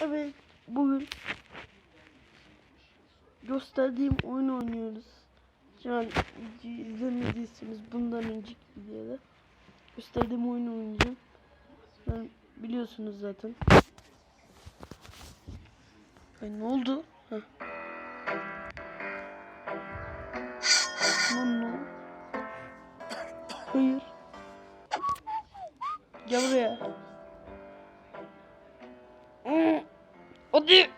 Evet, bugün gösterdiğim oyunu oynuyoruz. Şu an izlemediyseniz bundan önceki videoda gösterdiğim oyunu oynayacağım. Ben biliyorsunuz zaten. Ay ne oldu? Heh. Ne? Hayır. Gel buraya. Hadi.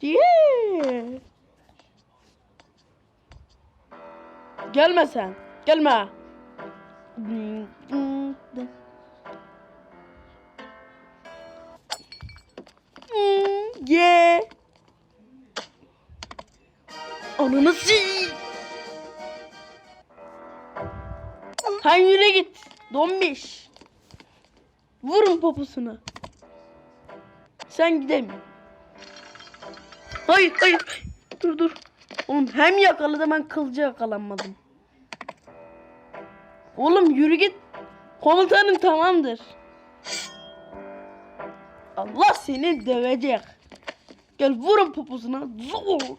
Yeah. Gelme sen. Gelme. Yeah. Ananı si. Sen yürü git. Donmuş. Vurun poposuna. Sen gidemiyorsun. Hayır hayır. Dur dur. Oğlum hem yakaladı ben kılcı yakalanmadım. Oğlum yürü git. Komutanın tamamdır. Allah seni dövecek. Gel vurun poposuna. Zor.